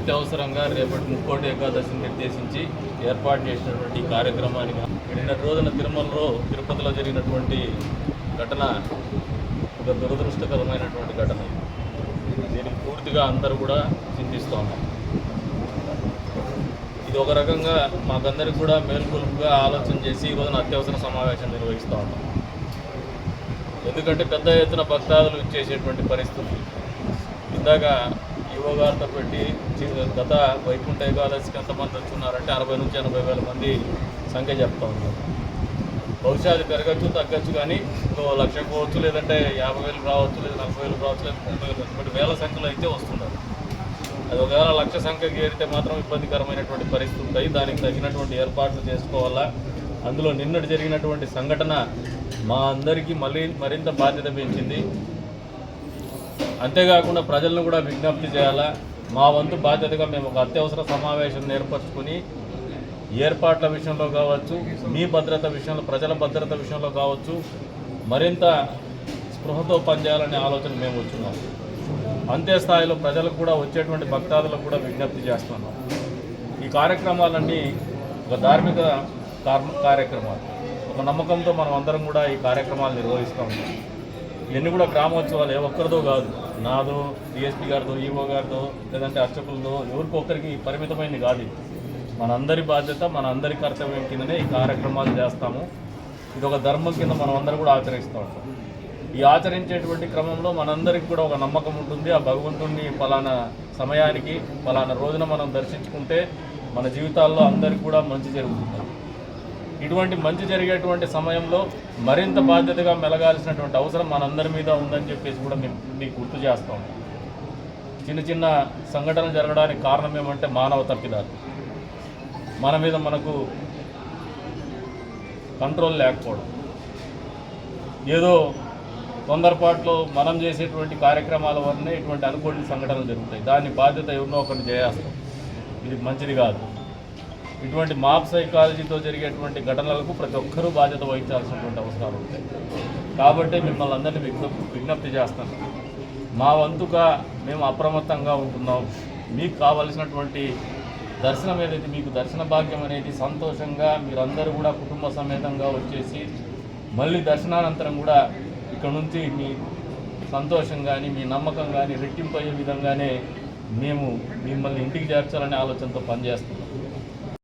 అత్యవసరంగా రేపటి ముక్కోటి ఏకాదశి నిర్దేశించి ఏర్పాటు చేసినటువంటి కార్యక్రమానికి నిన్న రోజున తిరుమలలో తిరుపతిలో జరిగినటువంటి ఘటన ఒక దురదృష్టకరమైనటువంటి ఘటన. దీనికి పూర్తిగా అందరూ కూడా చింతిస్తాము ఇది ఒక రకంగా మాకందరికి కూడా మేల్కొలుపుగా ఆలోచన చేసి ఈ అత్యవసర సమావేశం నిర్వహిస్తూ ఉన్నాం. ఎందుకంటే పెద్ద ఎత్తున భక్తాదులు ఇచ్చేసేటువంటి పరిస్థితి. ఇందాక యువ పెట్టి గత వైకుంఠ ఏకాదశికి ఎంతమంది వచ్చున్నారంటే అరవై నుంచి ఎనభై వేల మంది సంఖ్య చెప్తా ఉన్నారు. బహుశా అది పెరగచ్చు తగ్గచ్చు కానీ ఇంకో లక్ష పోవచ్చు లేదంటే యాభై వేలు రావచ్చు లేదా నలభై వేలు రావచ్చు లేదా ముప్పై వేలు బట్ వేల సంఖ్యలో అయితే వస్తున్నారు. అది ఒకవేళ లక్ష సంఖ్యకి ఏరితే మాత్రం ఇబ్బందికరమైనటువంటి పరిస్థితి ఉంటాయి. దానికి తగినటువంటి ఏర్పాట్లు చేసుకోవాలా? అందులో నిన్నటి జరిగినటువంటి సంఘటన మా అందరికీ మళ్ళీ మరింత బాధ్యత పెంచింది. అంతేకాకుండా ప్రజలను కూడా విజ్ఞప్తి చేయాలా? మా వంతు బాధ్యతగా మేము ఒక అత్యవసర సమావేశం ఏర్పరచుకుని ఏర్పాట్ల విషయంలో కావచ్చు మీ భద్రత విషయంలో ప్రజల భద్రత విషయంలో కావచ్చు మరింత స్పృహతో పనిచేయాలనే ఆలోచన మేము వచ్చున్నాం. అంతే స్థాయిలో ప్రజలకు కూడా వచ్చేటువంటి భక్తాదులకు కూడా విజ్ఞప్తి చేస్తున్నాం. ఈ కార్యక్రమాలన్నీ ఒక ధార్మిక కార్మ కార్యక్రమాలు. ఒక నమ్మకంతో మనం అందరం కూడా ఈ కార్యక్రమాలు నిర్వహిస్తూ ఉంటాం ఇవన్నీ కూడా గ్రామోత్సవాలు ఏ ఒక్కరిదో కాదు. నాదో డిఎస్పీ గారితో ఈఓ గారితో లేదంటే అర్చకులతో ఎవరికి ఒక్కరికి పరిమితమైనది కాదు మనందరి బాధ్యత మన అందరి కర్తవ్యం కిందనే ఈ కార్యక్రమాలు చేస్తాము. ఇది ఒక ధర్మం కింద మనం అందరం కూడా ఆచరిస్తూ ఉంటాం. ఈ ఆచరించేటువంటి క్రమంలో మనందరికి కూడా ఒక నమ్మకం ఉంటుంది. ఆ భగవంతుడిని పలానా సమయానికి ఫలానా రోజున మనం దర్శించుకుంటే మన జీవితాల్లో అందరికి కూడా మంచి జరుగుతుంది. ఇటువంటి మంచి జరిగేటువంటి సమయంలో మరింత బాధ్యతగా మెలగాల్సినటువంటి అవసరం మనందరి మీద ఉందని చెప్పేసి కూడా మేము మీకు గుర్తు చేస్తాం. చిన్న చిన్న సంఘటనలు జరగడానికి కారణం ఏమంటే మానవ తప్పిదాలు. మన మీద మనకు కంట్రోల్ లేకపోవడం. ఏదో తొందరపాట్లో మనం చేసేటువంటి కార్యక్రమాల వల్లనే ఇటువంటి అనుకోని సంఘటనలు జరుగుతాయి. దాని బాధ్యత ఎవరినో ఒకరిని చేయాల్సిన ఇది మంచిది కాదు. ఇటువంటి మాప్ సైకాలజీతో జరిగేటువంటి ఘటనలకు ప్రతి ఒక్కరూ బాధ్యత వహించాల్సినటువంటి అవసరాలు ఉంటాయి. కాబట్టి మిమ్మల్ని అందరినీ విజ్ఞప్తి విజ్ఞప్తి చేస్తాను. మా వంతుగా మేము అప్రమత్తంగా ఉంటున్నాం. మీకు కావలసినటువంటి దర్శనం ఏదైతే మీకు దర్శన భాగ్యం అనేది సంతోషంగా మీరందరూ కూడా కుటుంబ సమేతంగా వచ్చేసి మళ్ళీ దర్శనానంతరం కూడా ఇక్కడ నుంచి మీ సంతోషం కానీ మీ నమ్మకం కానీ రెట్టింపు అయ్యే విధంగానే మేము మిమ్మల్ని ఇంటికి చేర్చాలనే ఆలోచనతో పనిచేస్తున్నాం.